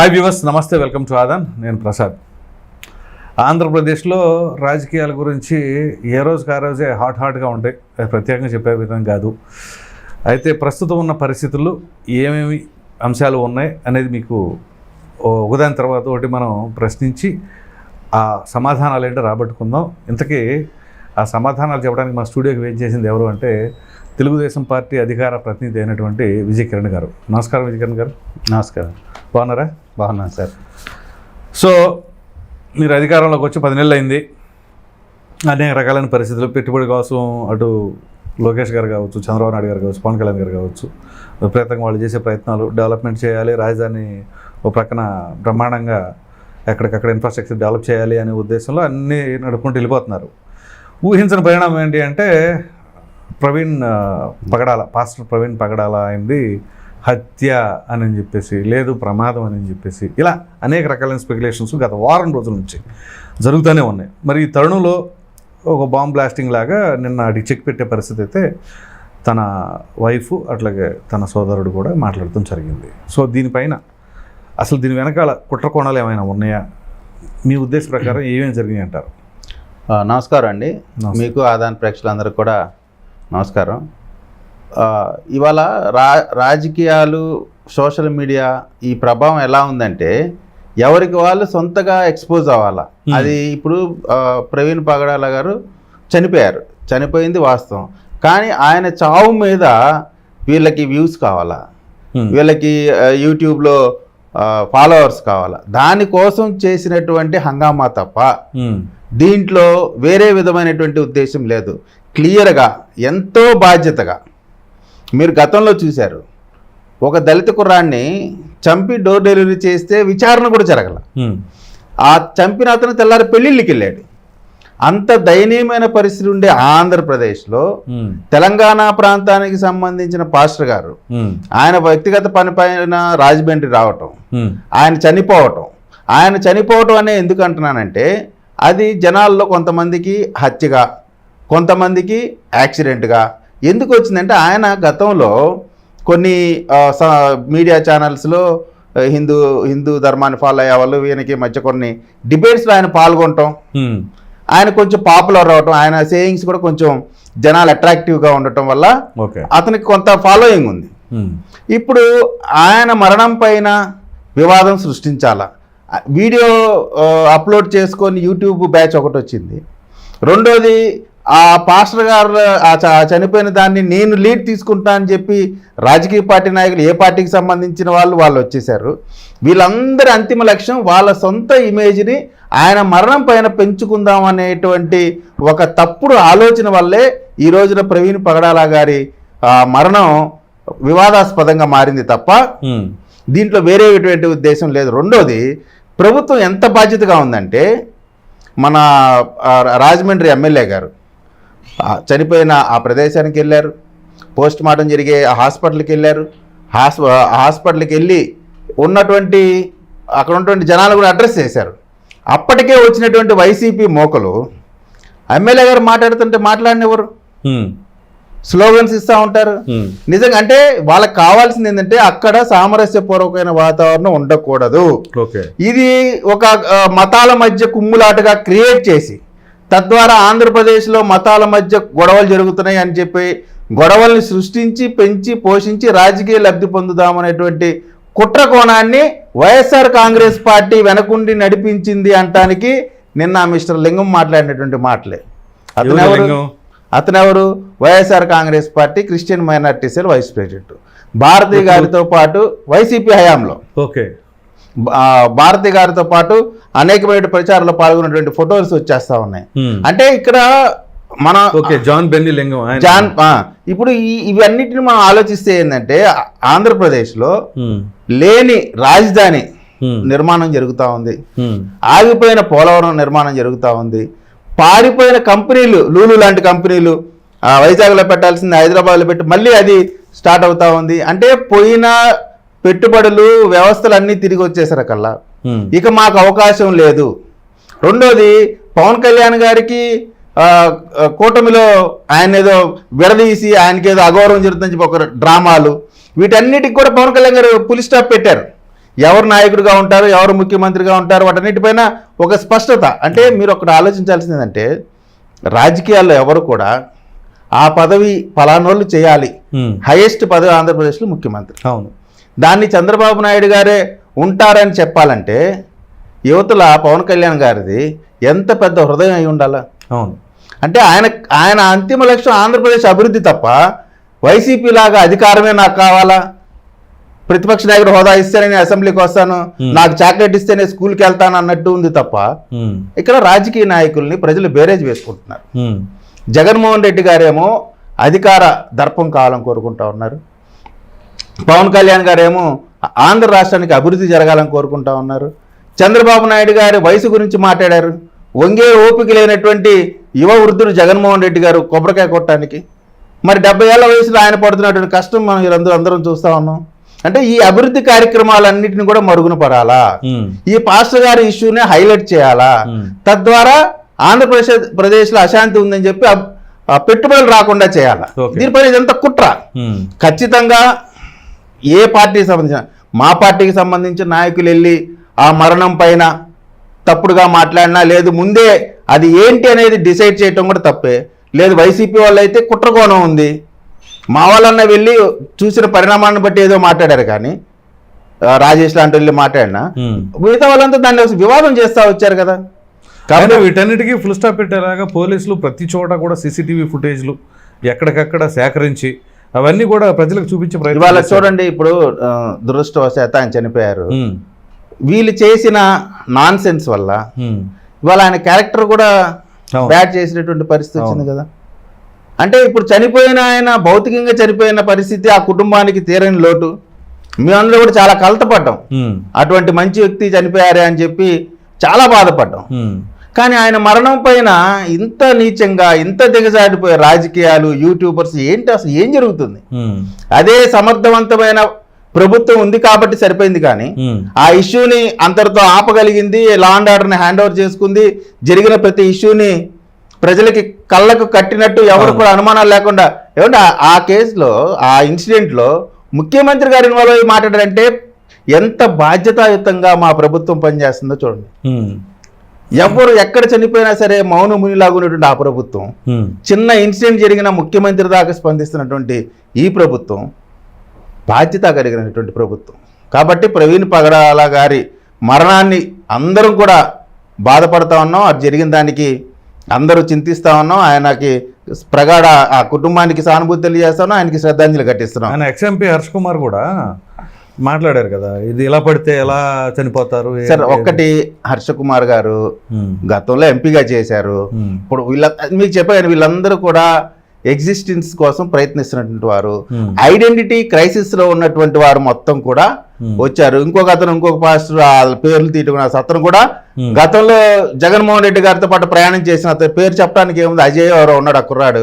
Hi viewers నమస్తే welcome to Aadan నేను ప్రసాద్. ఆంధ్రప్రదేశ్లో రాజకీయాల గురించి ఏ రోజుకి ఆ రోజే హాట్ హాట్గా ఉంటాయి. అది ప్రత్యేకంగా చెప్పే విధం కాదు. అయితే ప్రస్తుతం ఉన్న పరిస్థితుల్లో ఏమేమి అంశాలు ఉన్నాయి అనేది మీకు ఓ- ఒకదాని తర్వాత ఒకటి మనం ప్రశ్నించి ఆ సమాధానాలు ఏంటో రాబట్టుకుందాం. ఇంతకీ ఆ సమాధానాలు చెప్పడానికి మా స్టూడియోకి వెయిట్ చేసింది ఎవరు అంటే తెలుగుదేశం పార్టీ అధికార ప్రతినిధి అయినటువంటి విజయ్ కిరణ్ గారు. నమస్కారం విజయ్ కిరణ్ గారు. నమస్కారం. బాగున్నారా? బాగున్నాను సార్. సో మీరు అధికారంలోకి వచ్చి పది నెలలు అయింది. అనేక రకాలైన పరిస్థితులు పెట్టుబడి కోసం అటు లోకేష్ గారు కావచ్చు చంద్రబాబు నాయుడు గారు కావచ్చు పవన్ కళ్యాణ్ గారు కావచ్చు విపరీతంగా వాళ్ళు చేసే ప్రయత్నాలు డెవలప్మెంట్ చేయాలి రాజధాని ఓ ప్రక్కన బ్రహ్మాండంగా ఎక్కడికక్కడ ఇన్ఫ్రాస్ట్రక్చర్ డెవలప్ చేయాలి అనే ఉద్దేశంలో అన్నీ నడుపుకుంటూ వెళ్ళిపోతున్నారు. ఊహించిన పరిణామం ఏంటి అంటే ప్రవీణ్ పగడాల పాస్టర్ ప్రవీణ్ పగడాల అయింది హత్య అని చెప్పేసి లేదు ప్రమాదం అని చెప్పేసి ఇలా అనేక రకాలైన స్పెక్యులేషన్స్ గత వారం రోజుల నుంచి జరుగుతూనే ఉన్నాయి. మరి ఈ తరుణంలో ఒక బాంబ్ బ్లాస్టింగ్ లాగా నిన్న అడిగి చెక్ పెట్టే పరిస్థితి అయితే తన వైఫ్ అట్లాగే తన సోదరుడు కూడా మాట్లాడటం జరిగింది. సో దీనిపైన అసలు దీని వెనకాల కుట్ర కోణాలు ఏమైనా ఉన్నాయా? మీ ఉద్దేశ ప్రకారం ఏమేమి జరిగినాయి అంటారు? నమస్కారం అండి. మీకు ఆదాన్ ప్రేక్షకులందరికీ కూడా నమస్కారం ఇవాళ రా రాజకీయాలు సోషల్ మీడియా ఈ ప్రభావం ఎలా ఉందంటే ఎవరికి వాళ్ళు సొంతగా ఎక్స్పోజ్ అవ్వాలా. అది ఇప్పుడు ప్రవీణ్ పగడాల గారు చనిపోయారు చనిపోయింది వాస్తవం కానీ ఆయన చావు మీద వీళ్ళకి వ్యూస్ కావాలా. వీళ్ళకి యూట్యూబ్లో ఫాలోవర్స్ కావాలా దానికోసం చేసినటువంటి హంగామా తప్ప. దీంట్లో వేరే విధమైనటువంటి ఉద్దేశం లేదు క్లియర్గా ఎంతో బాధ్యతగా మీరు గతంలో చూశారు ఒక దళిత కుర్రాన్ని చంపి డోర్ డెలివరీ చేస్తే విచారణ కూడా జరగల. ఆ చంపిన అతను తెల్లారి పెళ్ళిళ్ళకి వెళ్ళాడు అంత దయనీయమైన పరిస్థితి ఉండే ఆంధ్రప్రదేశ్లో. తెలంగాణ ప్రాంతానికి సంబంధించిన పాస్టర్ గారు. ఆయన వ్యక్తిగత పని పైన రాజమండ్రి రావటం. ఆయన చనిపోవటం ఆయన చనిపోవటం అనే ఎందుకు అంటున్నానంటే అది జనాల్లో కొంతమందికి హత్యగా కొంతమందికి యాక్సిడెంట్గా. ఎందుకు వచ్చిందంటే ఆయన గతంలో కొన్ని మీడియా ఛానల్స్లో హిందూ హిందూ ధర్మాన్ని ఫాలో అయ్యే వాళ్ళు ఈయనకి మధ్య కొన్ని డిబేట్స్లో ఆయన పాల్గొనటం. ఆయన కొంచెం పాపులర్ అవటం ఆయన సేయింగ్స్ కూడా కొంచెం జనాలు అట్రాక్టివ్గా ఉండటం వల్ల ఓకే. అతనికి కొంత ఫాలోయింగ్ ఉంది. ఇప్పుడు ఆయన మరణం పైన వివాదం సృష్టించాలా? వీడియో అప్లోడ్ చేసుకొని యూట్యూబ్ బ్యాచ్ ఒకటి వచ్చింది. రెండోది ఆ పాస్టర్ గారు చనిపోయిన దాన్ని నేను లీడ్ తీసుకుంటా అని చెప్పి రాజకీయ పార్టీ నాయకులు ఏ పార్టీకి సంబంధించిన వాళ్ళు వాళ్ళు వచ్చేసారు వీళ్ళందరి అంతిమ లక్ష్యం వాళ్ళ సొంత ఇమేజ్ని ఆయన మరణం పైన పెంచుకుందాం అనేటువంటి ఒక తప్పుడు ఆలోచన వల్లే ఈ రోజున ప్రవీణ్ పగడాల గారి మరణం వివాదాస్పదంగా మారింది తప్ప. దీంట్లో వేరే ఎటువంటి ఉద్దేశం లేదు. రెండోది ప్రభుత్వం ఎంత బాధ్యతగా ఉందంటే మన రాజమండ్రి ఎమ్మెల్యే గారు చనిపోయిన ఆ ప్రదేశానికి వెళ్ళారు. పోస్ట్ మార్టం జరిగే హాస్పిటల్కి వెళ్ళారు. హాస్ హాస్పిటల్కి వెళ్ళి ఉన్నటువంటి అక్కడ ఉన్నటువంటి జనాలు కూడా అడ్రస్ చేశారు. అప్పటికే వచ్చినటువంటి వైసీపీ మోకలు ఎమ్మెల్యే గారు మాట్లాడుతుంటే మాట్లాడినెవరు? స్లోగన్స్ ఇస్తూ ఉంటారు. నిజంగా అంటే వాళ్ళకి కావాల్సింది ఏంటంటే అక్కడ సామరస్యపూర్వకమైన వాతావరణం ఉండకూడదు. ఇది ఒక మతాల మధ్య కుమ్ములాటగా క్రియేట్ చేసి తద్వారా ఆంధ్రప్రదేశ్లో మతాల మధ్య గొడవలు జరుగుతున్నాయి అని చెప్పి గొడవల్ని సృష్టించి పెంచి పోషించి రాజకీయ లబ్ధి పొందుదామనేటువంటి కుట్ర కోణాన్ని వైఎస్ఆర్ కాంగ్రెస్ పార్టీ వెనకుండి నడిపించింది అంటానికి నిన్న మిస్టర్ లింగం మాట్లాడినటువంటి మాటలే. అతను? అతను ఎవరు YSR Congress party Christian minority cell vice president. Bharathi గారితో పాటు వైసీపీ హయాంలో. ఓకే. భారతి గారితో పాటు అనేకమైన ప్రచారంలో పాల్గొన్నటువంటి ఫొటోస్ వచ్చేస్తా ఉన్నాయి. అంటే ఇక్కడ మన okay John Benny Lingam John ఇప్పుడు ఈ ఇవన్నిటిని మనం ఆలోచిస్తే ఏంటంటే ఆంధ్రప్రదేశ్లో. లేని రాజధాని. నిర్మాణం జరుగుతూ ఉంది. ఆగిపోయిన పోలవరం నిర్మాణం జరుగుతూ ఉంది. పారిపోయిన కంపెనీలు లూలు లాంటి కంపెనీలు వైజాగ్లో పెట్టాల్సింది హైదరాబాద్లో పెట్టి మళ్ళీ అది స్టార్ట్ అవుతా ఉంది. అంటే పోయిన పెట్టుబడులు వ్యవస్థలు అన్నీ తిరిగి వచ్చేసారు కల్లా ఉమ్. ఇక మాకు అవకాశం లేదు. రెండోది పవన్ కళ్యాణ్ గారికి కూటమిలో ఆయన ఏదో విడదీసి ఆయనకి ఏదో అగౌరవం జరుగుతుందని చెప్పి ఒక డ్రామాలు. వీటన్నిటికి కూడా పవన్ కళ్యాణ్ గారు పులి స్టాప్ పెట్టారు. ఎవరు నాయకుడిగా ఉంటారు ఎవరు ముఖ్యమంత్రిగా ఉంటారు వాటన్నిటిపైన ఒక స్పష్టత. అంటే మీరు ఒకటి ఆలోచించాల్సింది ఏంటంటే రాజకీయాల్లో ఎవరు కూడా ఆ పదవి ఫలానోళ్ళు చేయాలి. ఉమ్, హైయెస్ట్ పదవి ఆంధ్రప్రదేశ్లో ముఖ్యమంత్రి. అవును. దాన్ని చంద్రబాబు నాయుడు గారే ఉంటారని చెప్పాలంటే యువతల పవన్ కళ్యాణ్ గారిది ఎంత పెద్ద హృదయం అయి ఉండాలా? అవును. అంటే ఆయన ఆయన అంతిమ లక్ష్యం ఆంధ్రప్రదేశ్ అభివృద్ధి తప్ప వైసీపీ లాగా అధికారమే నాకు కావాలా? ప్రతిపక్ష నాయకుడు హోదా ఇస్తేనే నేను అసెంబ్లీకి వస్తాను. నాకు చాక్లెట్ ఇస్తేనే స్కూల్కి వెళ్తాను అన్నట్టు ఉంది తప్ప ఇక్కడ రాజకీయ నాయకుల్ని ప్రజలు బేరేజ్ వేసుకుంటున్నారు. జగన్మోహన్ రెడ్డి గారేమో అధికార దర్పం కావాలని కోరుకుంటా ఉన్నారు. పవన్ కళ్యాణ్ గారేమో ఆంధ్ర రాష్ట్రానికి అభివృద్ధి జరగాలని కోరుకుంటా ఉన్నారు. చంద్రబాబు నాయుడు గారి వయసు గురించి మాట్లాడారు. వంగే ఓపిక లేనటువంటి యువ వృద్ధుడు జగన్మోహన్ రెడ్డి గారు కొబ్బరికాయ కొట్టడానికి. మరి డెబ్బై ఏళ్ళ వయసులో ఆయన పడుతున్నటువంటి కష్టం మనం వీరందరూ అందరం చూస్తా ఉన్నాం. అంటే ఈ అభివృద్ధి కార్యక్రమాలన్నింటిని కూడా మరుగున పడాలా? ఈ పాస్టర్ గారి ఇష్యూని హైలైట్ చేయాలా. తద్వారా ఆంధ్రప్రదేశ్ ప్రదేశ్లో అశాంతి ఉందని చెప్పి పెట్టుబడులు రాకుండా చేయాలా. దీనిపైన ఇదంతా కుట్ర. ఖచ్చితంగా ఏ పార్టీకి సంబంధించిన మా పార్టీకి సంబంధించిన నాయకులు వెళ్ళి ఆ మరణం పైన తప్పుడుగా మాట్లాడినా లేదు ముందే అది ఏంటి అనేది డిసైడ్ చేయటం కూడా తప్పే. లేదు వైసీపీ వాళ్ళు అయితే కుట్రకోణం ఉంది. మా వాళ్ళన్న వెళ్ళి చూసిన పరిణామాన్ని బట్టి ఏదో మాట్లాడారు కానీ రాజేష్ లాంటి వెళ్ళి మాట్లాడినా. మిగతా వాళ్ళంతా దాన్ని వివాదం చేస్తా వచ్చారు కదా కాబట్టి వీటన్నిటికీ ఫుల్ స్టాప్ పెట్టేలాగా పోలీసులు ప్రతి చోట కూడా సీసీటీవీ ఫుటేజ్లు ఎక్కడికక్కడ సేకరించి అవన్నీ కూడా ప్రజలకు చూపించే ప్రయత్నం ఇవాళ చేశారు. చూడండి ఇప్పుడు ఆ, దురదృష్టవశాత్తు ఆయన చనిపోయారు వీళ్ళు చేసిన నాన్ సెన్స్ వల్ల ఇవాళ ఆయన క్యారెక్టర్ కూడా. బ్యాడ్ చేసినటువంటి పరిస్థితి వచ్చింది. కదా అంటే ఇప్పుడు చనిపోయిన ఆయన భౌతికంగా చనిపోయిన పరిస్థితి ఆ కుటుంబానికి తీరని లోటు. మేమందరూ కూడా చాలా కలతపడ్డాం. అటువంటి మంచి వ్యక్తి చనిపోయారే అని చెప్పి చాలా బాధపడ్డాం. కానీ ఆయన మరణం పైన ఇంత నీచంగా ఇంత దిగజారిపోయే రాజకీయాలు యూట్యూబర్స్ ఏంటి అసలు ఏం జరుగుతుంది? అదే సమర్థవంతమైన ప్రభుత్వం ఉంది కాబట్టి సరిపోయింది కానీ ఆ ఇష్యూని అంతటితో ఆపగలిగింది లా అండ్ ఆర్డర్ని హ్యాండ్ ఓవర్ చేసుకుంది జరిగిన ప్రతి ఇష్యూని ప్రజలకి కళ్ళకు కట్టినట్టు ఎవరు కూడా అనుమానాలు లేకుండా ఏమంటే ఆ- కేసులో ఆ ఇన్సిడెంట్లో ముఖ్యమంత్రి గారు ఇన్వాల్వ్ అయ్యి మాట్లాడారంటే ఎంత బాధ్యతాయుతంగా మా ప్రభుత్వం పనిచేస్తుందో చూడండి. ఎవరు ఎక్కడ చనిపోయినా సరే మౌన మునిలాగా ఉన్నటువంటి ఆ ప్రభుత్వం చిన్న ఇన్సిడెంట్ జరిగిన ముఖ్యమంత్రి దాకా స్పందిస్తున్నటువంటి ఈ ప్రభుత్వం బాధ్యత కలిగినటువంటి ప్రభుత్వం. కాబట్టి ప్రవీణ్ పగడాల గారి మరణాన్ని అందరం కూడా బాధపడతా ఉన్నాం. అది జరిగిన దానికి అందరూ చింతిస్తా ఉన్నాం. ఆయనకి ప్రగాఢ ఆ కుటుంబానికి సానుభూతి తెలియజేస్తా ఉన్నాం. ఆయనకి శ్రద్ధాంజలి కట్టిస్తున్నాం ఆయన ఎక్స్ఎంపీ హర్ష్ కుమార్ కూడా మాట్లాడారు కదా ఇది ఇలా పడితే ఎలా చనిపోతారు? సార్? ఒక్కటి హర్షకుమార్ గారు ఉమ్, గతంలో ఎంపీగా చేశారు. ఇప్పుడు వీళ్ళ మీకు చెప్పాను వీళ్ళందరూ కూడా ఎగ్జిస్టెన్స్ కోసం ప్రయత్నిస్తున్నటువంటి వారు. ఐడెంటిటీ క్రైసిస్లో ఉన్నటువంటి వారు మొత్తం కూడా వచ్చారు. ఇంకొక అతను ఇంకొక పాస్టర్ ఆ పేర్లు తీయటం అతను కూడా ఉమ్, గతంలో జగన్మోహన్ రెడ్డి గారితో పాటు ప్రయాణం చేసిన అతని పేరు చెప్పడానికి ఏముంది? అజయ్ ఎవరో ఉన్నాడు ఆ కుర్రాడు.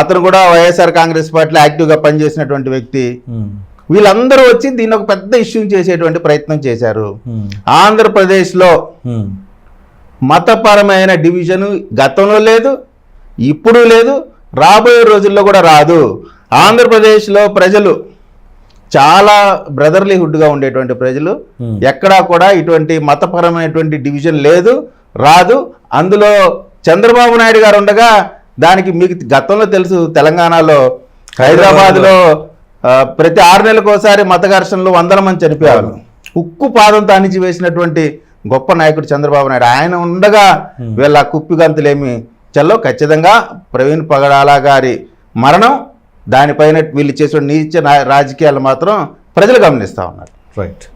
అతను కూడా వైఎస్ఆర్ కాంగ్రెస్ పార్టీలో యాక్టివ్గా పనిచేసినటువంటి వ్యక్తి. ఉమ్, వీళ్ళందరూ వచ్చి దీన్ని ఒక పెద్ద ఇష్యూ చేసేటువంటి ప్రయత్నం చేశారు. ఉమ్, ఆంధ్రప్రదేశ్లో ఉమ్, మతపరమైన డివిజన్ గతంలో లేదు ఇప్పుడు లేదు రాబోయే రోజుల్లో కూడా రాదు. ఆంధ్రప్రదేశ్లో ప్రజలు చాలా బ్రదర్లీహుడ్గా ఉండేటువంటి ప్రజలు. ఎక్కడా కూడా ఇటువంటి మతపరమైనటువంటి డివిజన్ లేదు రాదు. అందులో చంద్రబాబు నాయుడు గారు ఉండగా దానికి మీకు గతంలో తెలుసు తెలంగాణలో హైదరాబాద్లో ప్రతి ఆరు నెలలకు ఒకసారి మత ఘర్షణలు వందల మంది చనిపోయారు ఉక్కు పాదం తానిచి వేసినటువంటి గొప్ప నాయకుడు చంద్రబాబు నాయుడు. ఆయన ఉండగా వీళ్ళ కుప్పిగంతులేమి చల్లో ఖచ్చితంగా ప్రవీణ్ పగడాల గారి మరణం దానిపైన వీళ్ళు చేసిన నీచ రాజకీయాలు మాత్రం ప్రజలు గమనిస్తూ ఉన్నారు. రైట్